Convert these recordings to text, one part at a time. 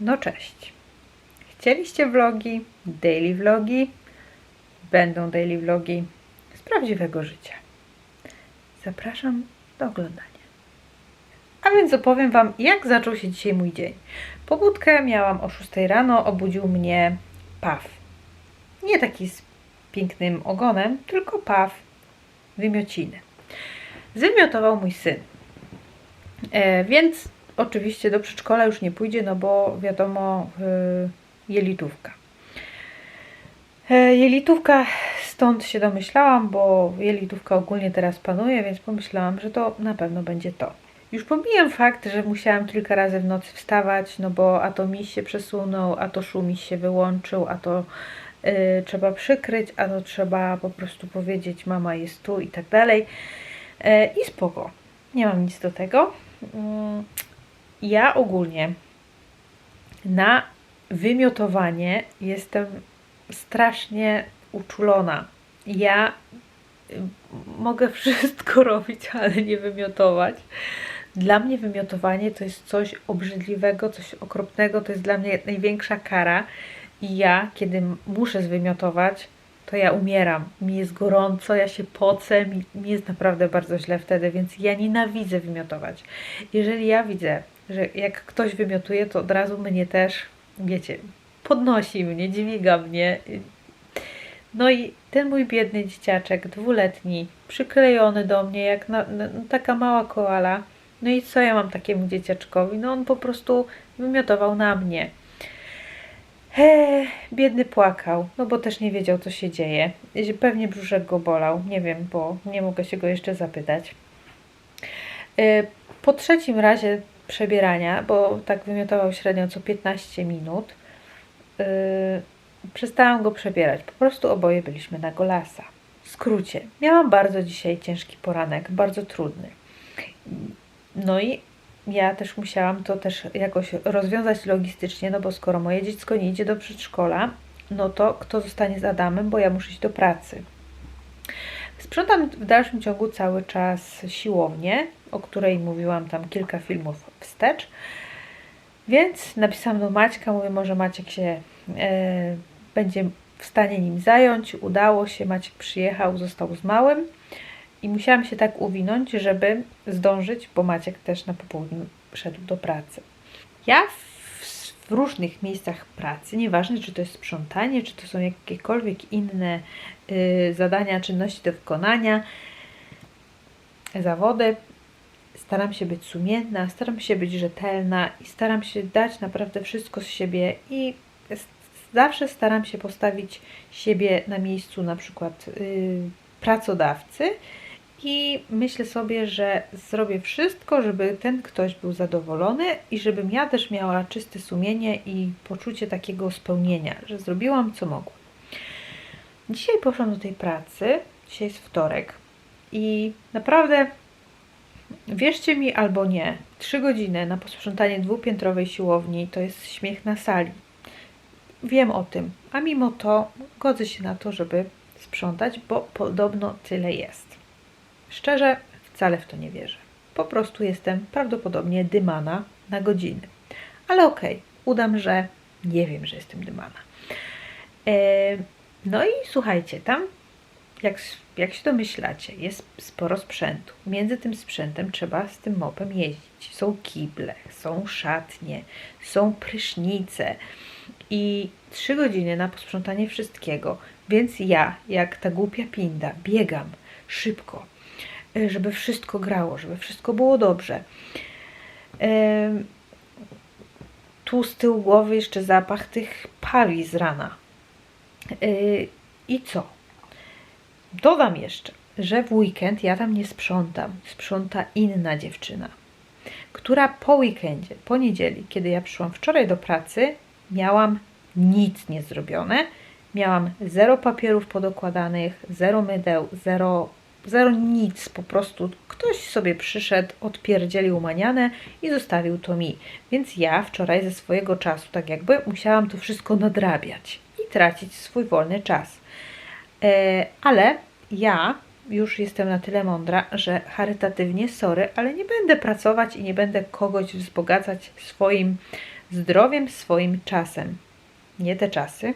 No cześć. Chcieliście vlogi, daily vlogi? Będą daily vlogi z prawdziwego życia. Zapraszam do oglądania. A więc opowiem Wam, jak zaczął się dzisiaj mój dzień. Pobudkę miałam o 6 rano, obudził mnie paw. Nie taki z pięknym ogonem, tylko paw wymiociny. Zwymiotował mój syn. E, więc oczywiście do przedszkola już nie pójdzie, no bo wiadomo, y, jelitówka. E, jelitówka, stąd się domyślałam, bo jelitówka ogólnie teraz panuje, więc pomyślałam, że to na pewno będzie to. Już pomijam fakt, że musiałam kilka razy w nocy wstawać, no bo a to mi się przesunął, a to szum się wyłączył, a to y, trzeba przykryć, a to trzeba po prostu powiedzieć mama jest tu i tak dalej. E, I spoko. Nie mam nic do tego. Mm, Ja ogólnie na wymiotowanie jestem strasznie uczulona. Ja y, mogę wszystko robić, ale nie wymiotować. Dla mnie wymiotowanie to jest coś obrzydliwego, coś okropnego, to jest dla mnie największa kara. I ja, kiedy muszę zwymiotować, to ja umieram. Mi jest gorąco, ja się pocę, mi, mi jest naprawdę bardzo źle wtedy, więc ja nienawidzę wymiotować. Jeżeli ja widzę, że jak ktoś wymiotuje, to od razu mnie też, wiecie, podnosi mnie, dźwiga mnie. No i ten mój biedny dzieciaczek, dwuletni, przyklejony do mnie jak na, na, taka mała koala. No i co ja mam takiemu dzieciaczkowi? No on po prostu wymiotował na mnie. Eee, biedny płakał, no bo też nie wiedział, co się dzieje. Pewnie brzuszek go bolał, nie wiem, bo nie mogę się go jeszcze zapytać. Eee, po trzecim razie przebierania, bo tak wymiotował średnio co 15 minut, yy, przestałam go przebierać. Po prostu oboje byliśmy na golasa. W skrócie, miałam bardzo dzisiaj ciężki poranek, bardzo trudny. No i ja też musiałam to też jakoś rozwiązać logistycznie, no bo skoro moje dziecko nie idzie do przedszkola, no to kto zostanie z Adamem, bo ja muszę iść do pracy. Sprzątam w dalszym ciągu cały czas siłownię, o której mówiłam tam kilka filmów wstecz. Więc napisałam do Maćka, mówię, może Maciek się e, będzie w stanie nim zająć. Udało się, Maciek przyjechał, został z małym i musiałam się tak uwinąć, żeby zdążyć, bo Maciek też na popołudniu szedł do pracy. Ja w, w różnych miejscach pracy, nieważne czy to jest sprzątanie, czy to są jakiekolwiek inne y, zadania, czynności do wykonania, zawody, staram się być sumienna, staram się być rzetelna i staram się dać naprawdę wszystko z siebie i zawsze staram się postawić siebie na miejscu na przykład yy, pracodawcy i myślę sobie, że zrobię wszystko, żeby ten ktoś był zadowolony i żebym ja też miała czyste sumienie i poczucie takiego spełnienia, że zrobiłam co mogłam. Dzisiaj poszłam do tej pracy, dzisiaj jest wtorek i naprawdę Wierzcie mi albo nie, trzy godziny na posprzątanie dwupiętrowej siłowni to jest śmiech na sali. Wiem o tym, a mimo to godzę się na to, żeby sprzątać, bo podobno tyle jest. Szczerze, wcale w to nie wierzę. Po prostu jestem prawdopodobnie dymana na godziny. Ale okej, okay, udam, że nie wiem, że jestem dymana. Eee, no i słuchajcie, tam jak, jak się domyślacie, jest sporo sprzętu. Między tym sprzętem trzeba z tym mopem jeździć. Są kible, są szatnie, są prysznice i trzy godziny na posprzątanie wszystkiego. Więc ja, jak ta głupia pinda, biegam szybko, e, żeby wszystko grało, żeby wszystko było dobrze. Tu z tyłu głowy jeszcze zapach tych pawi z rana. E, I co? Dodam jeszcze, że w weekend ja tam nie sprzątam. Sprząta inna dziewczyna, która po weekendzie, po niedzieli, kiedy ja przyszłam wczoraj do pracy, miałam nic nie zrobione. Miałam zero papierów podokładanych, zero mydeł, zero, zero nic. Po prostu ktoś sobie przyszedł, odpierdzielił manianę i zostawił to mi. Więc ja wczoraj ze swojego czasu, tak jakby, musiałam to wszystko nadrabiać i tracić swój wolny czas. E, ale ja już jestem na tyle mądra, że charytatywnie, sorry, ale nie będę pracować i nie będę kogoś wzbogacać swoim zdrowiem, swoim czasem. Nie te czasy.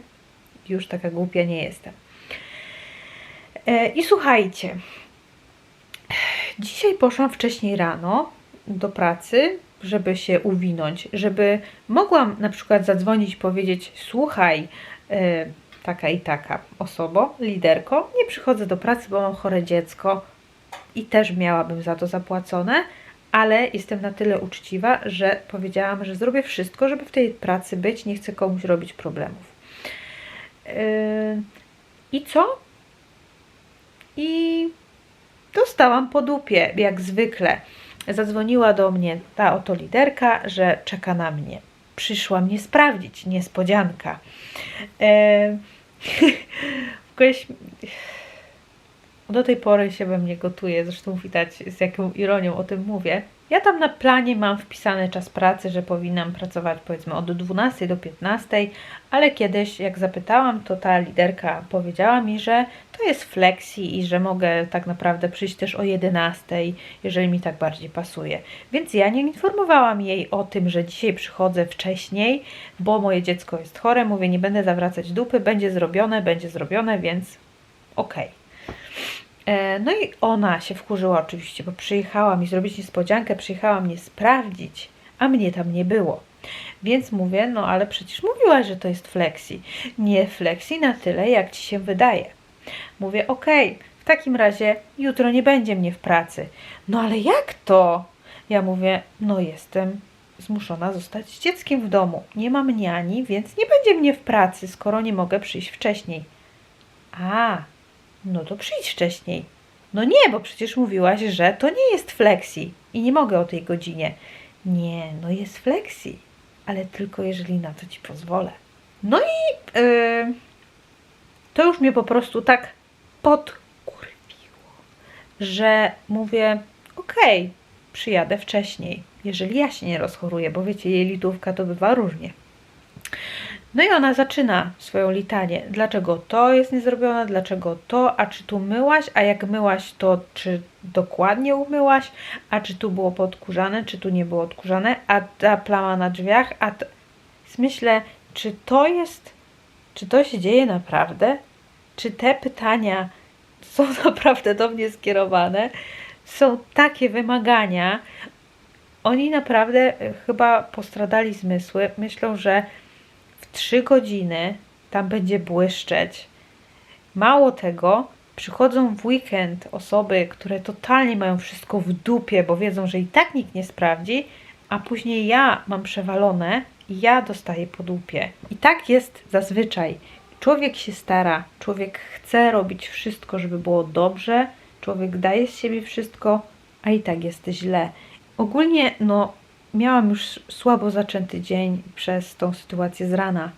Już taka głupia nie jestem. E, I słuchajcie, dzisiaj poszłam wcześniej rano do pracy, żeby się uwinąć, żeby mogłam na przykład zadzwonić powiedzieć: Słuchaj, e, taka i taka osoba, liderko, nie przychodzę do pracy, bo mam chore dziecko i też miałabym za to zapłacone, ale jestem na tyle uczciwa, że powiedziałam, że zrobię wszystko, żeby w tej pracy być, nie chcę komuś robić problemów. Yy, I co? I dostałam po dupie, jak zwykle. Zadzwoniła do mnie ta oto liderka, że czeka na mnie. Przyszła mnie sprawdzić, niespodzianka. Yy, w ogóle do tej pory się we mnie gotuje, zresztą widać z jaką ironią o tym mówię. Ja tam na planie mam wpisany czas pracy, że powinnam pracować powiedzmy od 12 do 15, ale kiedyś jak zapytałam, to ta liderka powiedziała mi, że to jest flexi i że mogę tak naprawdę przyjść też o 11, jeżeli mi tak bardziej pasuje. Więc ja nie informowałam jej o tym, że dzisiaj przychodzę wcześniej, bo moje dziecko jest chore. Mówię, nie będę zawracać dupy, będzie zrobione, będzie zrobione, więc okej. E, No i ona się wkurzyła oczywiście, bo przyjechała mi zrobić niespodziankę, przyjechała mnie sprawdzić, a mnie tam nie było. Więc mówię, no ale przecież mówiłaś, że to jest flexi. Nie flexi na tyle, jak ci się wydaje. Mówię, okej, w takim razie jutro nie będzie mnie w pracy. No ale jak to? Ja mówię, no jestem zmuszona zostać z dzieckiem w domu. Nie mam niani, więc nie będzie mnie w pracy, skoro nie mogę przyjść wcześniej. A, no to przyjdź wcześniej. No nie, bo przecież mówiłaś, że to nie jest flexi i nie mogę o tej godzinie. Nie, no jest flexi, ale tylko jeżeli na to ci pozwolę. No i yy, to już mnie po prostu tak podkurwiło, że mówię, okej, przyjadę wcześniej, jeżeli ja się nie rozchoruję, bo wiecie, jej litówka to bywa różnie. No i ona zaczyna swoją litanię. Dlaczego to jest niezrobione, dlaczego to, a czy tu myłaś, a jak myłaś, to czy dokładnie umyłaś, a czy tu było podkurzane, czy tu nie było odkurzane, a ta plama na drzwiach, a to... Myślę, czy to jest, czy to się dzieje naprawdę? Czy te pytania są naprawdę do mnie skierowane? Są takie wymagania. Oni naprawdę e, chyba postradali zmysły. Myślą, że 3 godziny tam będzie błyszczeć. Mało tego, przychodzą w weekend osoby, które totalnie mają wszystko w dupie, bo wiedzą, że i tak nikt nie sprawdzi, a później ja mam przewalone i ja dostaję po dupie. I tak jest zazwyczaj. Człowiek się stara, człowiek chce robić wszystko, żeby było dobrze, człowiek daje z siebie wszystko, a i tak jest źle. Ogólnie, no, miałam już słabo zaczęty dzień przez tą sytuację z rana,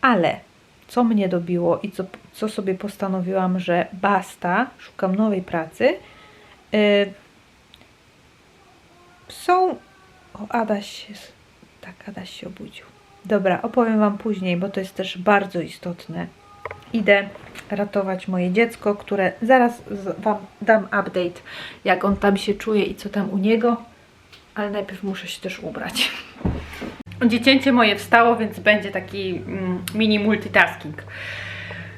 ale co mnie dobiło i co, co sobie postanowiłam, że basta, szukam nowej pracy. Yy, są. O, Adaś. Tak, Adaś się obudził. Dobra, opowiem Wam później, bo to jest też bardzo istotne. Idę ratować moje dziecko, które zaraz Wam dam update, jak on tam się czuje i co tam u niego ale najpierw muszę się też ubrać. Dziecięcie moje wstało, więc będzie taki mm, mini multitasking.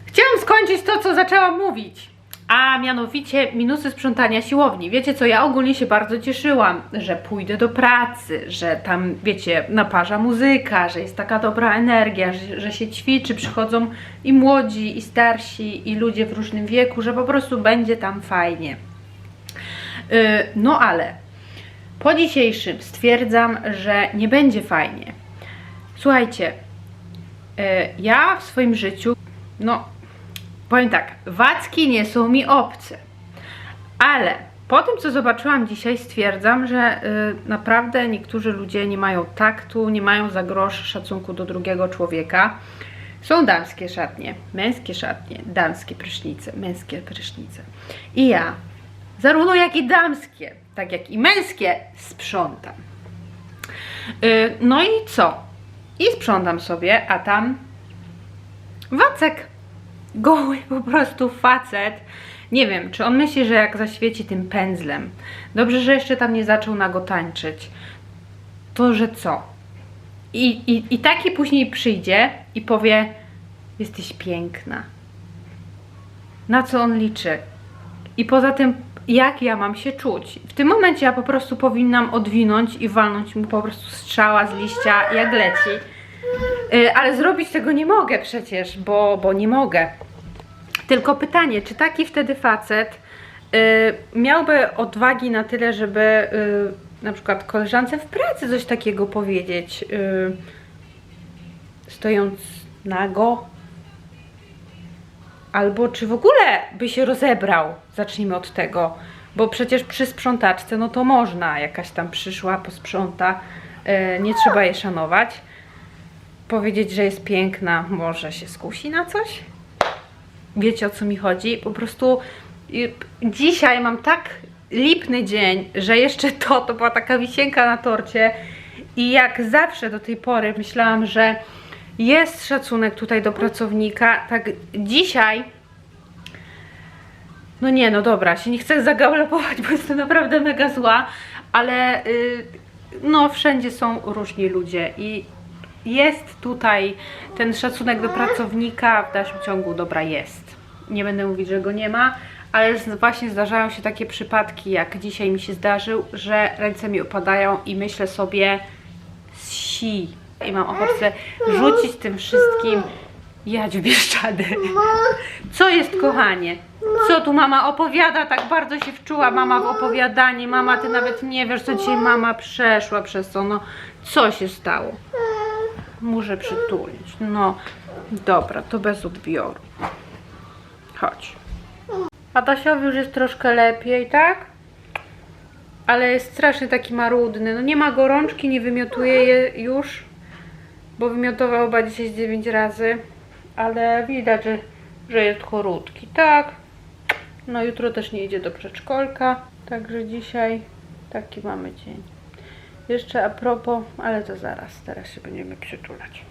Chciałam skończyć to, co zaczęłam mówić. A mianowicie minusy sprzątania siłowni. Wiecie co, ja ogólnie się bardzo cieszyłam, że pójdę do pracy, że tam, wiecie, naparza muzyka, że jest taka dobra energia, że, że się ćwiczy, przychodzą i młodzi, i starsi, i ludzie w różnym wieku, że po prostu będzie tam fajnie. Yy, no ale po dzisiejszym stwierdzam, że nie będzie fajnie. Słuchajcie, e, ja w swoim życiu, no powiem tak, wacki nie są mi obce, ale po tym, co zobaczyłam dzisiaj, stwierdzam, że e, naprawdę niektórzy ludzie nie mają taktu, nie mają za grosz szacunku do drugiego człowieka. Są damskie szatnie, męskie szatnie, damskie prysznice, męskie prysznice. I ja, zarówno jak i damskie, tak jak i męskie, sprzątam. Yy, no i co? I sprzątam sobie, a tam wacek. Goły po prostu facet. Nie wiem, czy on myśli, że jak zaświeci tym pędzlem. Dobrze, że jeszcze tam nie zaczął nago tańczyć. To, że co? I, i, I taki później przyjdzie i powie: Jesteś piękna. Na co on liczy? I poza tym, jak ja mam się czuć? W tym momencie ja po prostu powinnam odwinąć i walnąć mu po prostu strzała z liścia, jak leci. Y, Ale zrobić tego nie mogę przecież, bo, bo nie mogę. Tylko pytanie, czy taki wtedy facet y, miałby odwagi na tyle, żeby y, na przykład koleżance w pracy coś takiego powiedzieć, stojąc nago? Albo czy w ogóle by się rozebrał? Zacznijmy od tego. Bo przecież przy sprzątaczce, no to można. Jakaś tam przyszła, posprząta. y, nie trzeba jej szanować. Powiedzieć, że jest piękna, może się skusi na coś? Wiecie o co mi chodzi? Po prostu dzisiaj mam tak lipny dzień, że jeszcze to, to była taka wisienka na torcie i jak zawsze do tej pory myślałam, że jest szacunek tutaj do pracownika, tak dzisiaj no nie, no dobra, się nie chcę zagalopować, bo jestem naprawdę mega zła, ale y, no wszędzie są różni ludzie i jest tutaj ten szacunek do pracownika w dalszym ciągu, dobra, jest. Nie będę mówić, że go nie ma, ale właśnie zdarzają się takie przypadki, jak dzisiaj mi się zdarzył, że ręce mi opadają i myślę sobie si i mam ochotę rzucić tym wszystkim jadź w Bieszczady. Co jest, kochanie? Co tu mama opowiada? Tak bardzo się wczuła mama w opowiadanie. Mama, ty nawet nie wiesz, co dzisiaj mama przeszła przez to. No, co się stało? Muszę przytulić. No, dobra, to bez odbioru. Chodź. Adasiowi już jest troszkę lepiej, tak? Ale jest strasznie taki marudny. No nie ma gorączki, nie wymiotuje je już, bo wymiotował chyba dzisiaj z 9 razy. Ale widać, że, że jest chorutki, tak? No jutro też nie idzie do przedszkolka, także dzisiaj taki mamy dzień. Jeszcze a propos, ale to zaraz, teraz się będziemy przytulać.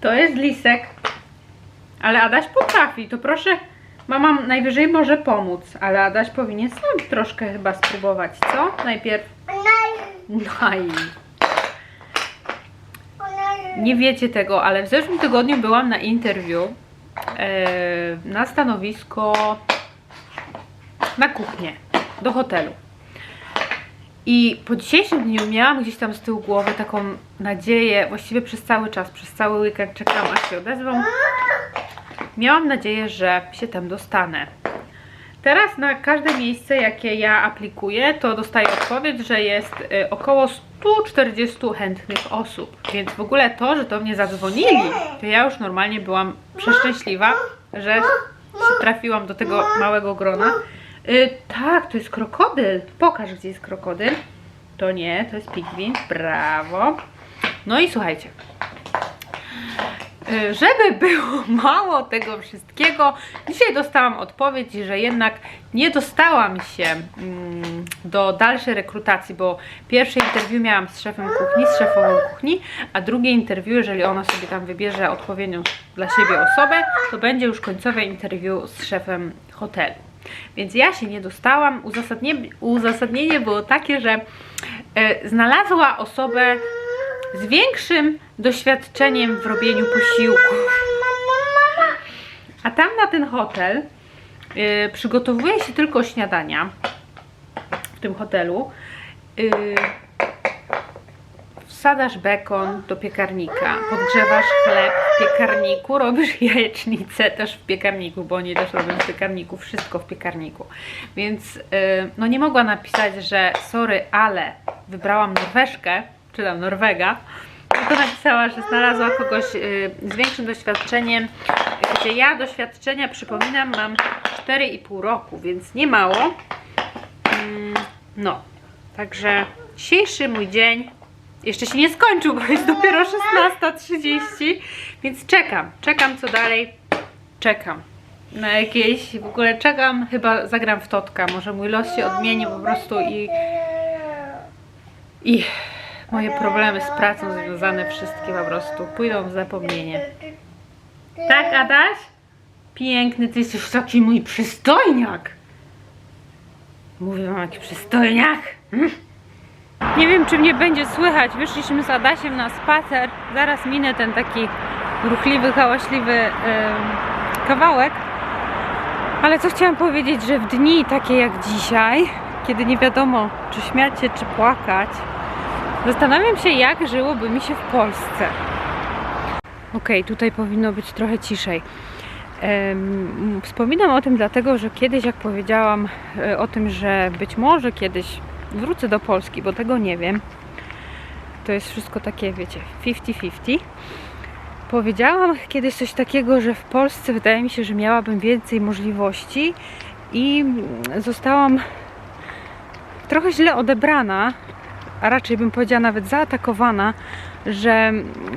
To jest lisek, ale Adaś potrafi, to proszę, mama najwyżej może pomóc, ale Adaś powinien sam troszkę chyba spróbować, co? Najpierw, no i nie wiecie tego, ale w zeszłym tygodniu byłam na interwiu e, na stanowisko na kuchnię do hotelu. I po dzisiejszym dniu miałam gdzieś tam z tyłu głowy taką nadzieję, właściwie przez cały czas, przez cały weekend czekałam aż się odezwą. Miałam nadzieję, że się tam dostanę. Teraz na każde miejsce, jakie ja aplikuję, to dostaję odpowiedź, że jest y, około 140 chętnych osób. Więc w ogóle to, że do mnie zadzwonili, to ja już normalnie byłam przeszczęśliwa, że trafiłam do tego małego grona. Y, tak, to jest krokodyl. Pokaż, gdzie jest krokodyl. To nie, to jest pingwin. Brawo. No i słuchajcie. Y, Żeby było mało tego wszystkiego, dzisiaj dostałam odpowiedź, że jednak nie dostałam się mm, do dalszej rekrutacji, bo pierwsze interwiu miałam z szefem kuchni, z szefową kuchni, a drugie interwiu, jeżeli ona sobie tam wybierze odpowiednią dla siebie osobę, to będzie już końcowe interwiu z szefem hotelu. Więc ja się nie dostałam. Uzasadnienie, uzasadnienie było takie, że e, znalazła osobę z większym doświadczeniem w robieniu posiłków. A tam na ten hotel y, przygotowuje się tylko śniadania w tym hotelu. Y, wsadasz bekon do piekarnika, podgrzewasz chleb w piekarniku, robisz jajecznicę też w piekarniku, bo oni też robią w piekarniku, wszystko w piekarniku. Więc y, no nie mogła napisać, że sorry, ale wybrałam Norweszkę, czy tam Norwega, tylko napisała, że znalazła kogoś y, z większym doświadczeniem, gdzie ja doświadczenia, przypominam, mam 4,5 roku, więc nie mało. Mm, No, także dzisiejszy mój dzień jeszcze się nie skończył, bo jest dopiero 16.30, więc czekam, czekam co dalej, czekam na jakieś, w ogóle czekam, chyba zagram w Totka, może mój los się odmieni po prostu i i moje problemy z pracą związane wszystkie po prostu pójdą w zapomnienie. Tak, Adaś? Piękny, ty jesteś taki mój przystojniak. Mówię wam, jaki przystojniak. Hmm? Nie wiem, czy mnie będzie słychać. Wyszliśmy z Adasiem na spacer. Zaraz minę ten taki ruchliwy, hałaśliwy em, kawałek. Ale co chciałam powiedzieć, że w dni takie jak dzisiaj, kiedy nie wiadomo, czy śmiać się, czy płakać, zastanawiam się, jak żyłoby mi się w Polsce. Okej, tutaj powinno być trochę ciszej. Wspominam o tym dlatego, że kiedyś jak powiedziałam e, o tym, że być może kiedyś wrócę do Polski, bo tego nie wiem. To jest wszystko takie, wiecie, 50-50. Powiedziałam kiedyś coś takiego, że w Polsce wydaje mi się, że miałabym więcej możliwości i mm, zostałam trochę źle odebrana, a raczej bym powiedziała nawet zaatakowana, że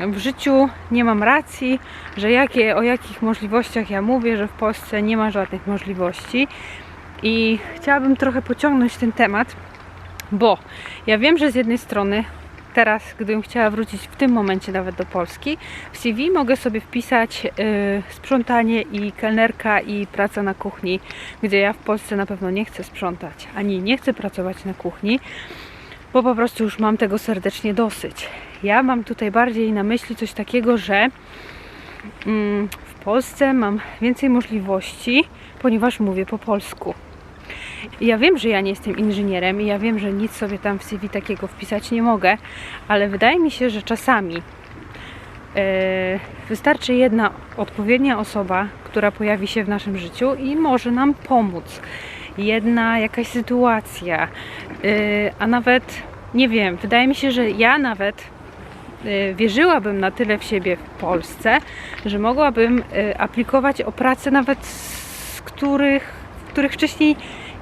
w życiu nie mam racji, że jakie, o jakich możliwościach ja mówię, że w Polsce nie ma żadnych możliwości. I chciałabym trochę pociągnąć ten temat, bo ja wiem, że z jednej strony teraz, gdybym chciała wrócić w tym momencie nawet do Polski, w CV mogę sobie wpisać y, sprzątanie i kelnerka i praca na kuchni, gdzie ja w Polsce na pewno nie chcę sprzątać, ani nie chcę pracować na kuchni, bo po prostu już mam tego serdecznie dosyć. Ja mam tutaj bardziej na myśli coś takiego, że mm, w Polsce mam więcej możliwości, ponieważ mówię po polsku. Ja wiem, że ja nie jestem inżynierem i ja wiem, że nic sobie tam w CV takiego wpisać nie mogę, ale wydaje mi się, że czasami e, wystarczy jedna odpowiednia osoba, która pojawi się w naszym życiu i może nam pomóc. Jedna jakaś sytuacja, e, a nawet nie wiem, wydaje mi się, że ja nawet e, wierzyłabym na tyle w siebie w Polsce, że mogłabym e, aplikować o pracę nawet z których, w których wcześniej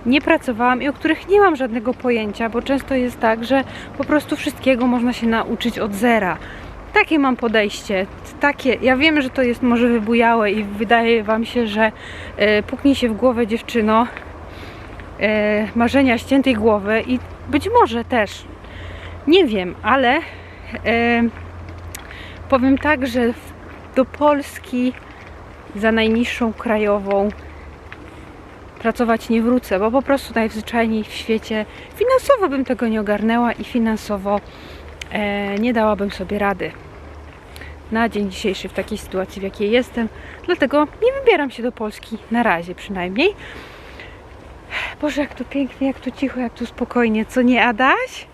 nie pracowałam i o których nie mam żadnego pojęcia, bo często jest tak, że po prostu wszystkiego można się nauczyć od zera. Takie mam podejście, takie, ja wiem, że to jest może wybujałe i wydaje Wam się, że e, puknij się w głowę dziewczyno marzenia ściętej głowy i być może też, nie wiem, ale e, powiem tak, że do Polski za najniższą krajową pracować nie wrócę, bo po prostu najzwyczajniej w świecie finansowo bym tego nie ogarnęła i finansowo e, nie dałabym sobie rady na dzień dzisiejszy w takiej sytuacji, w jakiej jestem. Dlatego nie wybieram się do Polski na razie przynajmniej. Boże, jak tu pięknie, jak tu cicho, jak tu spokojnie. Co nie, Adaś?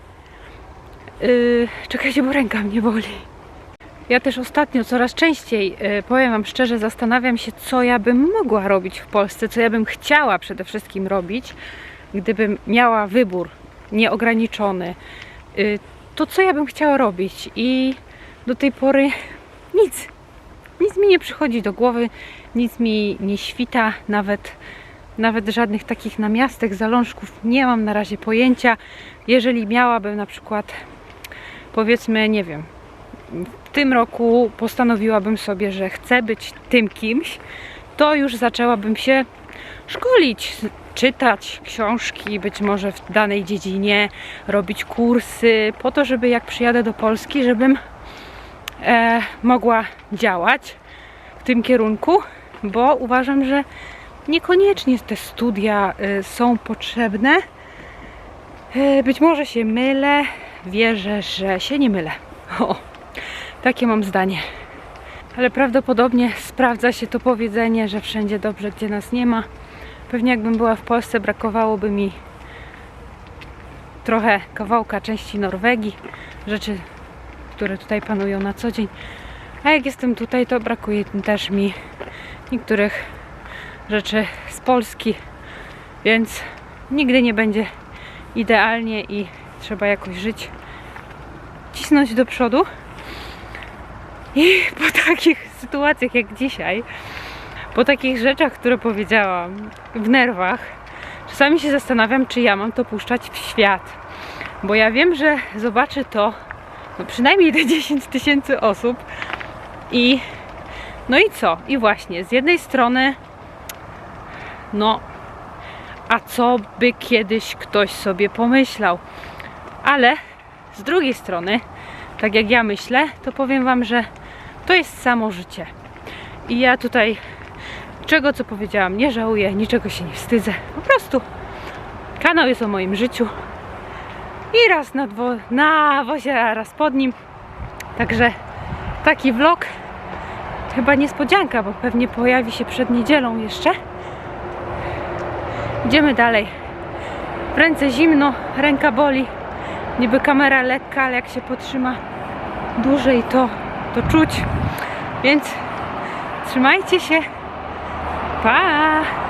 Yy, czekajcie, bo ręka mnie boli. Ja też ostatnio coraz częściej, e, powiem Wam szczerze, zastanawiam się, co ja bym mogła robić w Polsce, co ja bym chciała przede wszystkim robić, gdybym miała wybór nieograniczony. Y, To co ja bym chciała robić? I do tej pory nic. Nic mi nie przychodzi do głowy, nic mi nie świta, nawet, nawet żadnych takich namiastek, zalążków nie mam na razie pojęcia. Jeżeli miałabym na przykład, powiedzmy, nie wiem, w tym roku postanowiłabym sobie, że chcę być tym kimś, to już zaczęłabym się szkolić, czytać książki, być może w danej dziedzinie, robić kursy, po to, żeby jak przyjadę do Polski, żebym e, mogła działać w tym kierunku, bo uważam, że niekoniecznie te studia e, są potrzebne. E, być może się mylę, wierzę, że się nie mylę. O. Takie mam zdanie. Ale prawdopodobnie sprawdza się to powiedzenie, że wszędzie dobrze, gdzie nas nie ma. Pewnie jakbym była w Polsce, brakowałoby mi trochę kawałka części Norwegii, rzeczy, które tutaj panują na co dzień. A jak jestem tutaj, to brakuje też mi niektórych rzeczy z Polski, więc nigdy nie będzie idealnie i trzeba jakoś żyć, cisnąć do przodu. I po takich sytuacjach jak dzisiaj, po takich rzeczach, które powiedziałam w nerwach, czasami się zastanawiam, czy ja mam to puszczać w świat. Bo ja wiem, że zobaczy to no przynajmniej te 10 tysięcy osób i no i co? I właśnie, z jednej strony no a co by kiedyś ktoś sobie pomyślał. Ale z drugiej strony, tak jak ja myślę, to powiem Wam, że to jest samo życie. I ja tutaj czego co powiedziałam, nie żałuję, niczego się nie wstydzę. Po prostu kanał jest o moim życiu. i raz na, dwo- na wozie, a raz pod nim. Także taki vlog. Chyba niespodzianka, bo pewnie pojawi się przed niedzielą jeszcze. Idziemy dalej. W ręce zimno, ręka boli. Niby kamera lekka, ale jak się potrzyma dłużej, to, to czuć. Więc trzymajcie się. Pa!